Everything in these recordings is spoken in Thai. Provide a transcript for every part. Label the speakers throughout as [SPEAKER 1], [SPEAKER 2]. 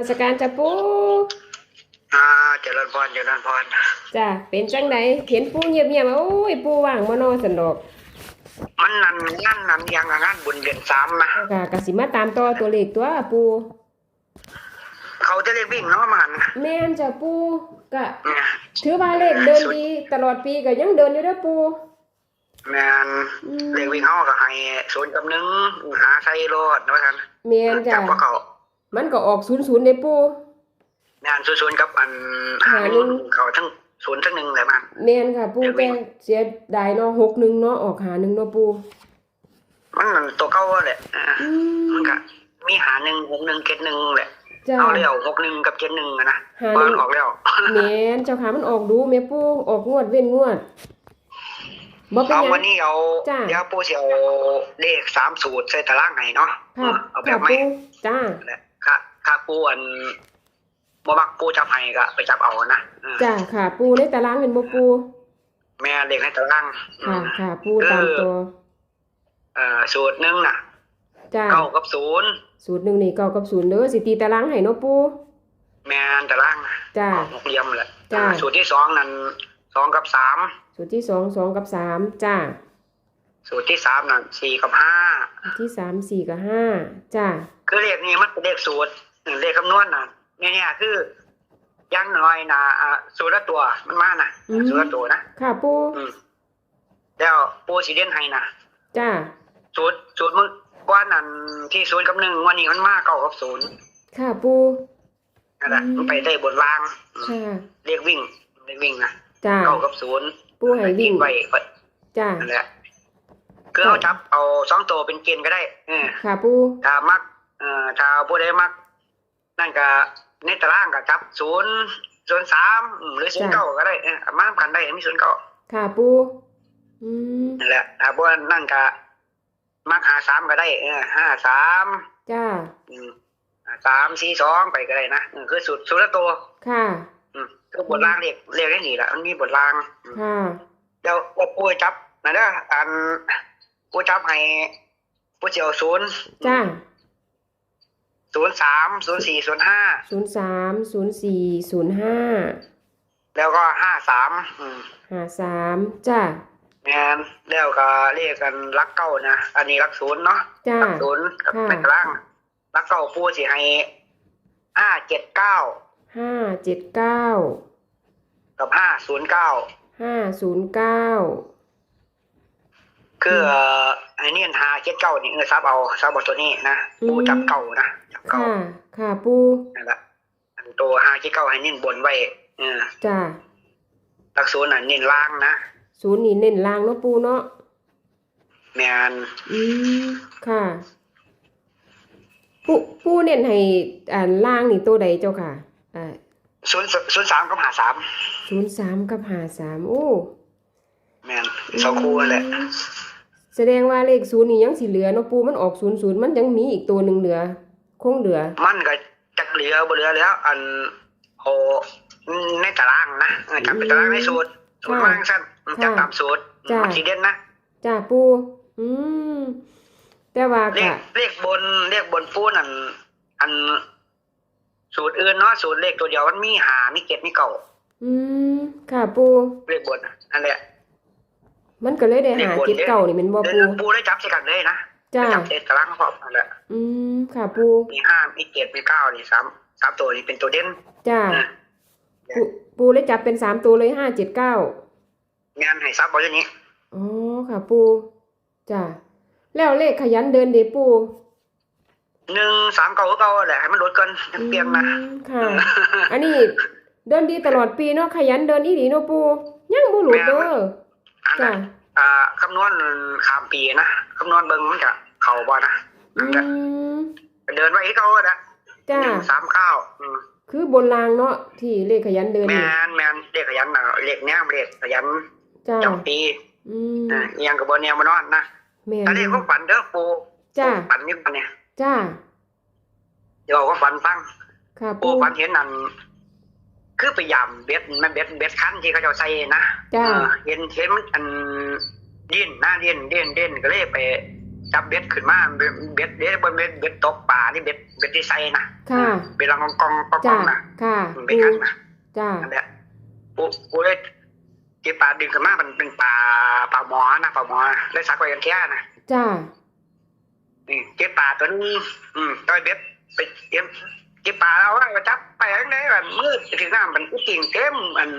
[SPEAKER 1] มาสการจ้ะปู
[SPEAKER 2] อ่าเจริญพรเจริญพร
[SPEAKER 1] จ้ะเป็นจังไดเห็นปูเงียบๆโอ้ยปูว่างมานอสันดอก
[SPEAKER 2] มันนั่นนั่นนั่นยังงานบุญเดือนสามนะ
[SPEAKER 1] ค่ะกสิมาตามต่อตัวเลขตัวปู
[SPEAKER 2] เขาจะเรียกวิ่งเนาะมัน
[SPEAKER 1] แม่นจ้ะปูก็
[SPEAKER 2] เนี่ย
[SPEAKER 1] ถือว่าเลขเดินดีตลอดปีก็ยังเดินอยู่เด้อปู
[SPEAKER 2] แมน
[SPEAKER 1] อืม
[SPEAKER 2] เรียกวิ่งเขาก็ให้ศูนย์กับหนึ่งหาใส่รถว่ากัน
[SPEAKER 1] แม่นจ้ะ
[SPEAKER 2] จับว่าเขา
[SPEAKER 1] มันก็ออก00เด้ปู
[SPEAKER 2] แมนศูนย์กับอันหาหนึ่งเขาทั้งศูนย์ทั้งหนึ่งเลยมัน
[SPEAKER 1] แม่นค่ะ ปูแต่เสียดายเนาะ61เนาะออกหาหนึ่งเนาะปู
[SPEAKER 2] มันนั่นตัวเก่าแหละอ่า
[SPEAKER 1] อื
[SPEAKER 2] มัน
[SPEAKER 1] ม
[SPEAKER 2] ก็มีหาหนึ่งหกหนึ่งเจ็ดหนึ่งแหละ
[SPEAKER 1] จ้ะ
[SPEAKER 2] เอาเร็วหกหนึ่งกับเจ็ดหนึ่งอะนะ
[SPEAKER 1] หาหนึ่ง
[SPEAKER 2] เปิดออกแล้ว
[SPEAKER 1] แม่นเจ้าค่ะมันออกดูแม่ปูออกงวดเว้นงวดบ่เป็น
[SPEAKER 2] เอา
[SPEAKER 1] หยัง
[SPEAKER 2] วันนี้เอา
[SPEAKER 1] จ้ะ
[SPEAKER 2] เดี๋ยวปูเสียวเลขสามสูตรใส่ตารางให้เนาะ
[SPEAKER 1] ค่ะ
[SPEAKER 2] เอาแบ
[SPEAKER 1] ค่ะ
[SPEAKER 2] บใหม่
[SPEAKER 1] ปูจ้า
[SPEAKER 2] แหละค่ะค่ะปูอันบ่มักปูจับให้ก็ไปจับเอานะอืม
[SPEAKER 1] จ้าค่ะ ปูในตารางเป็นบ่ปู
[SPEAKER 2] แม่เลขในตารางอื
[SPEAKER 1] ค่ะ
[SPEAKER 2] ม
[SPEAKER 1] ค่ะ ปูตามตัว
[SPEAKER 2] เอ่อสูตรหนึ่งน่ะ
[SPEAKER 1] จ้า
[SPEAKER 2] เก้ากับศูนย์
[SPEAKER 1] สูตรหนึ่งนี่เก้ากับศูนย์เด้อสิตีตารางให้เนาะปู
[SPEAKER 2] แม่นตาราง
[SPEAKER 1] จ้า
[SPEAKER 2] หกเหลี่ยมแหละ
[SPEAKER 1] จ้ะ
[SPEAKER 2] อ่าสูตรที่สองนั่นสองกับสาม
[SPEAKER 1] สูตรที่สองสองกับสามจ้า
[SPEAKER 2] สูตรที่สามนั่นสี่กับห้า
[SPEAKER 1] สูตรที่สามสี่กับห้าจ้า
[SPEAKER 2] คือเลขนี้มันเป็นเลขสูตรอืม เลขคำนวณน่ะเนี่ยเนี่ยคืออยังน้อยนะอ่าสูตรละตัวมันมาน่ะสูตรละตัวนะ
[SPEAKER 1] ค่ะปู
[SPEAKER 2] อืมแล้วปูสีเด่นให้น่ะ
[SPEAKER 1] จ้า
[SPEAKER 2] สูตรสูตรมึงว่านั่นที่ศูนย์กับหนึ่งวันนี้มันมาเก้ากับศูนย์
[SPEAKER 1] ค่ะปู
[SPEAKER 2] นั่นแหละ
[SPEAKER 1] อืม
[SPEAKER 2] มันไปได้บนล่างอืม
[SPEAKER 1] ค่ะ
[SPEAKER 2] เรียกวิ่งเรียกวิ่งนะ
[SPEAKER 1] จ้า
[SPEAKER 2] เก้ากับศูนย์
[SPEAKER 1] ปูให้วิ่ง
[SPEAKER 2] ไป
[SPEAKER 1] จ้า
[SPEAKER 2] นั่นแหละคือเอาจับเอาสองตัวเป็นเกณฑ์ก็ได้เออ
[SPEAKER 1] ค่ะปู
[SPEAKER 2] ถ้ามักเอ่อถ้าผู้ใดมัก นั่นก็ในตารางก็จับศูนย์ศูนย์สามอืมหรือศูนย์เก้าก็ได้เออเอามากันได้มีศูนย์เก้า
[SPEAKER 1] ค่ะปูอืม
[SPEAKER 2] นั่นแหละถ้าพวกนั่นก็มักหาสามก็ได้เออห้าสาม
[SPEAKER 1] จ้า
[SPEAKER 2] อืมอ่าสามสี่สองไปก็ได้นะอืมคือสุดสุดละตัว
[SPEAKER 1] ค่ะ
[SPEAKER 2] อืมคือบทล่างเรียกเรียกได้หนีละมันมีบทล่างอืม
[SPEAKER 1] ค่ะ
[SPEAKER 2] เดี๋ยวว่าปูจับนะเด้ออันปูจับให้ปูเจียวศูนย์
[SPEAKER 1] จ้า
[SPEAKER 2] ศูนย์สามศูนย์สี่ศูนย์ห้า
[SPEAKER 1] ศูนย์สามศูนย์สี่ศูนย์ห้า
[SPEAKER 2] แล้วก็ห้าสามอืม
[SPEAKER 1] ห้าสามจ้า
[SPEAKER 2] งานแล้วก็เรียกกันรักเก้านะอันนี้รักศูนย์เนาะ
[SPEAKER 1] จ้า
[SPEAKER 2] รักศูนย์กับ
[SPEAKER 1] ค่ะ
[SPEAKER 2] เป็นกลางรักเก้าปูสิให้ห้าเจ็ดเก้า
[SPEAKER 1] ห้าเจ็ดเก้า
[SPEAKER 2] กับห้าศูนย์เก้า
[SPEAKER 1] ห้าศูนย์เก้า
[SPEAKER 2] คือเอ่อ ไอ้นี่หาเจ็ดเก้านี่เออซับเอาซับเอาตัวนี้นะปูจับเก่านะจับเก่า
[SPEAKER 1] ค่ะค่ะปู
[SPEAKER 2] นั่นแหละอันตัวหาเจ็ดเก้าให้เน้นบนไว้เออ
[SPEAKER 1] จ้า
[SPEAKER 2] หลักศูนย์น่ะเน้นล่างนะ
[SPEAKER 1] ศูนย์นี่เน้นล่างเนาะปูเนาะ
[SPEAKER 2] แมน
[SPEAKER 1] อืมค่ะ ปูปูเน้นให้อ่าล่างนี่ตัวใดเจ้าค่ะอ่า
[SPEAKER 2] ศูนย์ศูนย์สามกับหาสาม
[SPEAKER 1] ศูนย์สามกับห้าสามโอ้
[SPEAKER 2] แมนสองคู่นั่นแหละ
[SPEAKER 1] แสดงว่าเลขศูนย์นี่ยังสิเหลือเนาะปูมันออกศูนย์ศูนย์มันยังมีอีกตัวหนึ่งเหลือ คงเหลือ
[SPEAKER 2] มันก็จักเหลือบ่เหลือแล้ว อันโอในตารางนะเออจับเป็นตารางในสูตรสูตร
[SPEAKER 1] ค่ะ
[SPEAKER 2] ว่างสั้นจับตามสูตร
[SPEAKER 1] จ้ะ
[SPEAKER 2] มันทีเด่นนะ
[SPEAKER 1] จ้าปูอืมแต่ว่า
[SPEAKER 2] เลข
[SPEAKER 1] ก็
[SPEAKER 2] เลขบนเลขบนปูนั่นอัน สูตรอื่นเนาะสูตรเลขตัวเดียวมันมีหามีเจ็ดมีเก่า
[SPEAKER 1] อืมค่ะปู
[SPEAKER 2] เลขบนน่ะนั่นแหละ
[SPEAKER 1] มันก็เลยได้หา
[SPEAKER 2] เลขบน
[SPEAKER 1] เจ็ดเก่านี่แมันบ่
[SPEAKER 2] เดี๋ยว
[SPEAKER 1] ปู
[SPEAKER 2] ปูได้จับใส่กันเลยนะ
[SPEAKER 1] จ้า
[SPEAKER 2] ได้จับเจ็ดตารางพร้อมนั่นแหละ
[SPEAKER 1] อืมค่ะปู
[SPEAKER 2] มีห้ามีเจ็ดมีเก้านี่สามสามตัวนี่เป็นตัวเด่น
[SPEAKER 1] จ้า
[SPEAKER 2] นะ
[SPEAKER 1] ปูปูเลยจับเป็นสามตัวเลยห้าเจ็ดเก้างา
[SPEAKER 2] นให้ซับบอลนี้
[SPEAKER 1] อ๋อค่ะปู จ้า แล้วเลขขยันเดินเดปู
[SPEAKER 2] หนึ่งสามเก้าก็เก้าแหละให้มันลดกันยังเปลี่ยนนะ
[SPEAKER 1] อืมค่ะ อันนี้เดินดีตลอดปีเนาะขยันเดินอีหลีเนาะปูยังบ่หลุดเด้อ
[SPEAKER 2] อัน
[SPEAKER 1] จ้า
[SPEAKER 2] นั้นอ่าคำนวณข้ามปีนะคำนวณเบิ่งมันจะเข่าบ่นะ
[SPEAKER 1] อืม
[SPEAKER 2] เดินไว้ให้เขาอะนะ
[SPEAKER 1] จ้า
[SPEAKER 2] หนึ่งสามเก้าอืม
[SPEAKER 1] คือบนรางเนาะที่เลขขยันเดิน
[SPEAKER 2] แม
[SPEAKER 1] นี่
[SPEAKER 2] นแมนเรียกขยันนะเรียกแนวเรียกขยัน
[SPEAKER 1] จ้า
[SPEAKER 2] จำปี
[SPEAKER 1] อืม
[SPEAKER 2] อ่าอิหยังกับบนแนวมานอนนะ
[SPEAKER 1] แม่
[SPEAKER 2] แต่เรียกก็ฝันเด้อปู
[SPEAKER 1] จ้า
[SPEAKER 2] ฝันนี่ฝันเนี่ย
[SPEAKER 1] จ้า
[SPEAKER 2] เดี๋ยวก็ฝันฟัง
[SPEAKER 1] ค่ะ
[SPEAKER 2] ปู
[SPEAKER 1] ปู
[SPEAKER 2] ฝันเห็นนั่นคือไปยำเบ็ดมันเบ็ดเบ็ดคันที่เขาจะเอาใส่นะ
[SPEAKER 1] จ้า
[SPEAKER 2] เออเห็นเห็นมันอัน ดิ้นหน้าดิ้นดิ้นดิ้นก็เลยไปจับเบ็ดขึ้นมาเบ็ดเบ็ดเบ็ดบนเบ็ดเบ็ดตกปลานี่เบ็ดเบ็ดที่ไซนะ
[SPEAKER 1] ค่ะ
[SPEAKER 2] เบ็ดลองกองกองก
[SPEAKER 1] จ้า
[SPEAKER 2] องนะ
[SPEAKER 1] ค่ะ
[SPEAKER 2] เบ็ด
[SPEAKER 1] ปู
[SPEAKER 2] หันนะ
[SPEAKER 1] จ้า
[SPEAKER 2] นั่นแหละกูกูเลยเก็บปลาดึงขึ้นมามันเป็นปลาปลาหมอนะปลาหมอเลยซักไว้กันแค่นะ
[SPEAKER 1] จ้า
[SPEAKER 2] นี่เก็บปลาตัวนี้ อืมต้อยเบ็ดไปเก็บเก็บปลาเอาไว้ก็จับไปข้างในมันมืดถึงน้ำมันอุ้งเต็มมัน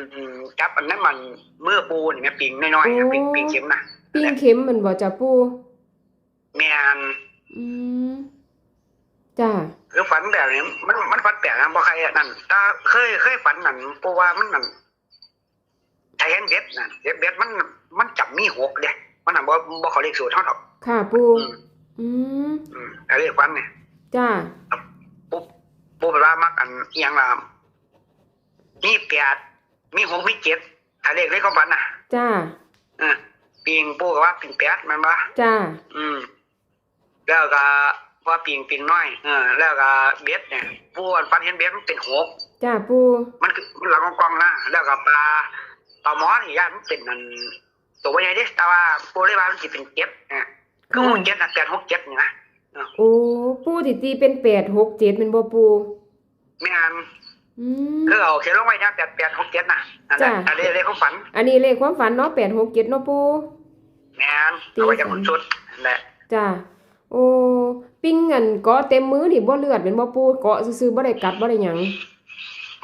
[SPEAKER 2] จับอันนั้นมันมือปูนี่แม่ปิงน้อยๆนะปิงปิงเข็มนะ
[SPEAKER 1] ปิ้งเข็มมันบ่จ้าปู
[SPEAKER 2] แม่น
[SPEAKER 1] อืมจ้า
[SPEAKER 2] คือฝันแบบนี้มันมันฝันแปลกนะบ่ใครอะนั่นถ้าเคยเคยฝันนั่นปูว่ามันนั่นไทยแอนเบ็ดนั่นเบ็ดเบ็ดมันมันจับมีหกเด้มันน่ะบ่บ่เขาเรียกสูตรเท่าดอก
[SPEAKER 1] ค่ะปู
[SPEAKER 2] อืม
[SPEAKER 1] อืม
[SPEAKER 2] อืมแต่เรียกฝันเนี่ย
[SPEAKER 1] จ้า
[SPEAKER 2] ปุ๊บปูเป็นว่ามักอันเอียงล่ะมีแปดมีหกมีเจ็ดถ้าเรียกเลขของฝันน่ะ
[SPEAKER 1] จ้า
[SPEAKER 2] เออ ปิงปูก็ว่าปิงแปดแมันบ่
[SPEAKER 1] จ้า
[SPEAKER 2] อืม แล้วก็ว่าปิงปิงน้อยเออแล้วก็เบ็ดเนี่ยปูอันฝันเห็นเบ็ดมันเป็นหก
[SPEAKER 1] จ้าปู
[SPEAKER 2] มันคือมันหลังกองๆนะแล้วก็ปลาปลาหมอนี่ย่านมันเป็นนั่นตัวใหญ่เด้แต่ว่าปูเลยว่ามันสิเป็นเจ็ดนะคือหกเจ็ดนะแปดหกเจ็ดนี่นะ
[SPEAKER 1] โอ้ ปูที่ตีเป็นแปดหกเจ็ดเป็นบ่ปู
[SPEAKER 2] ไม่งั้น
[SPEAKER 1] อืม
[SPEAKER 2] คือเอาเขียนลงไว้นะแปดแปดหกเจ็ดนะนั่นแหละ
[SPEAKER 1] จ้ะ
[SPEAKER 2] อันนี้เลขของฝัน
[SPEAKER 1] อันนี้เลขความฝันเนาะแปดหกเจ็ดเนาะปู
[SPEAKER 2] แม่นเอาไว้จากหมดชุดนั่นแหละ
[SPEAKER 1] จ้าโอ้ปิ้งอันเกาะเต็มมือนี่บ่เลือดเป็นบ่ปูเกาะซื่อๆบ่ได้กัดบ่ได้หยัง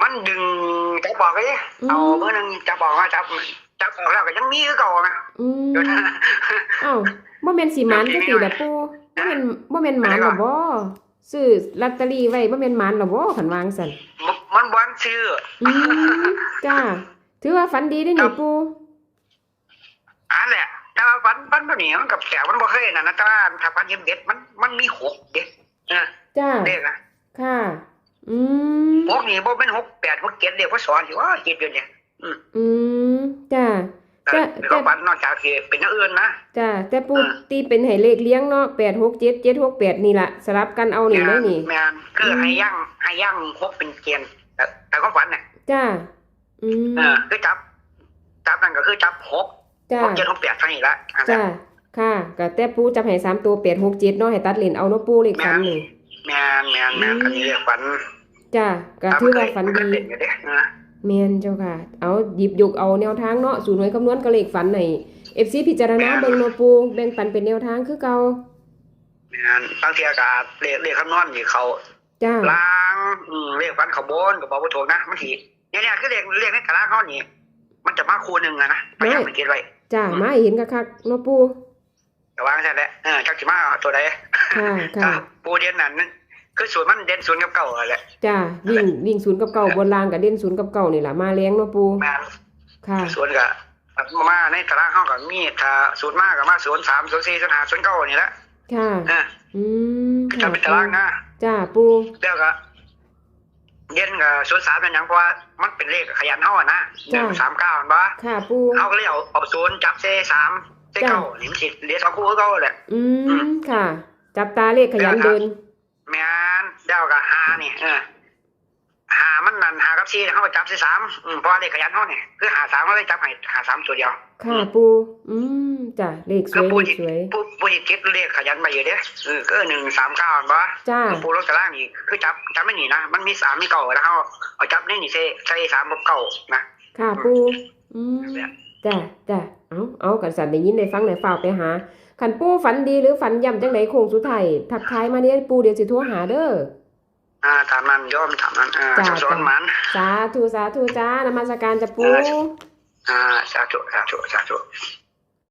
[SPEAKER 2] มันดึงจะบอกเลย
[SPEAKER 1] อืม
[SPEAKER 2] เอาเมื่อนึงจะบอกว่าจับจับออกแล้วก็ยังมีคือเก่านะ
[SPEAKER 1] อืม
[SPEAKER 2] เดี๋ยวนะ
[SPEAKER 1] อ้าวบ่แม่นสิหมานจังซี่ล่ะปูบ่แม่นบ่แม่นหมานหรอบ่ ซื้อลอตเตอรี่ไว้บ่แม่นหมานหรอบ่คันวางซั่น
[SPEAKER 2] มันมันวันชื่อ
[SPEAKER 1] อืมจ้า ถือว่าฝันดีเด้อนี่ปู
[SPEAKER 2] อันแหละแต่ว่าฝันฝันแบบนี้มันกับแขกมันบ่เคยนะนะแต่ว่าถ้าฝันเห็นเด็ดมันมันมีหกเด็ดเออ
[SPEAKER 1] จ้า
[SPEAKER 2] เลขนะ
[SPEAKER 1] ค่ะ อืม
[SPEAKER 2] หกนี่บ่เป็นหกแปดหกเจ็ดเด็กพ่อสอนอยู่ว่าเจ็ดเดือนเนี่ย
[SPEAKER 1] อืมจ้า
[SPEAKER 2] แต่
[SPEAKER 1] แต่
[SPEAKER 2] มีความฝันนอกจากที่เป็นอย่างอื่นนะ
[SPEAKER 1] จ้าแต่ปู
[SPEAKER 2] อ่า
[SPEAKER 1] ตีเป็นให้เลขเลี้ยงเนาะ8 6 7 7 6 8นี่ล่ะสลับกันเอานี่เลยนี่
[SPEAKER 2] แม่นคือให้ย่างให้ย่างหกเป็นเกณฑ์แต่แต่ความฝันเนี่ย
[SPEAKER 1] จ้าอืม
[SPEAKER 2] เออคือจับ จับนั่นก็คือจับหก
[SPEAKER 1] จ้า
[SPEAKER 2] หกเจ็ดหกแปดเท่านี้ละอันนั้น
[SPEAKER 1] จ้าค่ะก็แต่ปูจับให้สามตัวแปดหกเจ็ดเนาะให้ตัดเลนเอาเนาะปูเลขฝันนี่
[SPEAKER 2] แม่นแม่นแม่นอันนี้เรียกฝัน
[SPEAKER 1] จ้าก็ถือว่าฝัน
[SPEAKER 2] มั
[SPEAKER 1] ดี
[SPEAKER 2] เคยเล่นอยู่เด้นะ
[SPEAKER 1] แม่นเจ้าค่ะ เอาหยิบยกเอาแนวทางเนาะสูตรหน่วยคำนวณกับเลขฝันใน FC พิจารณาเบิ่งเนาะปูแบ่งปันเป็นแนวทางคือเก่า
[SPEAKER 2] แม่นบางทีก็เรียกเรียกคำนวณนี่เขา
[SPEAKER 1] จ้า
[SPEAKER 2] ล้างอืมเรียกฝันเขาบนก็บอกว่าถูกนะมันทีเนี่ยเนี่ยคือเรียกเรียกในตารางเขานี่มันจะมาคูณหนึ่งอะนะพยายามสังเกตไว้
[SPEAKER 1] จ้ามาให้เห็นคักๆเนาะปู
[SPEAKER 2] แต่ว่าใช่แหละเออจักสิมาเอาตัวใด
[SPEAKER 1] ค่ะค่ะ
[SPEAKER 2] ปูเด่นนั่นนั่น คือส่วนมันเด่นศูนย์กับเก่าอะแหละ
[SPEAKER 1] จ้าวิ่งวิ่งศูนย์กับเก่าบนรางกับเด่นศูนย์กับเก่านี่ล่ะมาแรงเนาะปู
[SPEAKER 2] แม่น
[SPEAKER 1] ค่ะ
[SPEAKER 2] ส่วนกับมาในตารางเขาก็มีถ้าศูนย์มากกับมาศูนย์สามศูนย์สี่ศูนย์ห้าศูนย์เก้านี่แหละ
[SPEAKER 1] ค่ะ
[SPEAKER 2] เออ
[SPEAKER 1] อืม
[SPEAKER 2] คือ
[SPEAKER 1] ค่ะ
[SPEAKER 2] จะเป็นตารางนะ
[SPEAKER 1] จ้าปู
[SPEAKER 2] แล้วก็เด่นกับศูนย์สามเป็นหยังเพราะว่ามันเป็นเลขขยันเท่าอะนะหนึ่งสามเก้ามันบ่
[SPEAKER 1] ค่ะปู
[SPEAKER 2] เขาก็เลยเอาเอาศูนย์จับเซสามเซเก้านี่มันสิเหลือสองคู่ก็เก่าแหละ
[SPEAKER 1] อืมค่ะ จับตาเลขขยันเดิน
[SPEAKER 2] แม่น เจ้ากับหานี่เออหามันนั่นหากับซีเขาก็จับซีสามอืมเพราะว่าเลขขยันเขาเนี่ยคือหาสามเขาเลยจับให้หาสามตัวเดียว
[SPEAKER 1] ค่ะปู อืมจ้ะเลขส
[SPEAKER 2] คือ
[SPEAKER 1] วย
[SPEAKER 2] ปู
[SPEAKER 1] เลข
[SPEAKER 2] จิต
[SPEAKER 1] สวย
[SPEAKER 2] ปูปูจิตเก็บเลขขยันมาอยู่เด้อเออก็หนึ่งสามเก้าบ่
[SPEAKER 1] จ้า
[SPEAKER 2] คือปูลงตารางนี่คือจับจับไม่หนีนะมันมีสามมีเก่าแล้วเขาเอาจับนี่นี่เซใส่สามกับเก่านะ
[SPEAKER 1] ค่ะปู อืม จ้ะจ้ะเอาเอากันสันได้ยินได้ฟังได้ฝากไปหาขันปูฝันดีหรือฝันย่ำจังไหนโค้งสุดท้ายทักทายมาเนี่ยปูเดี๋ยวสิโทรหาเด้อ
[SPEAKER 2] อ่าตามนั้นยอมตามนั้นอ่า
[SPEAKER 1] จ้ะ
[SPEAKER 2] สอนมัน
[SPEAKER 1] สาธุสาธุจ้านมัสการจะปู
[SPEAKER 2] อ่าสาธุสาธุสาธุ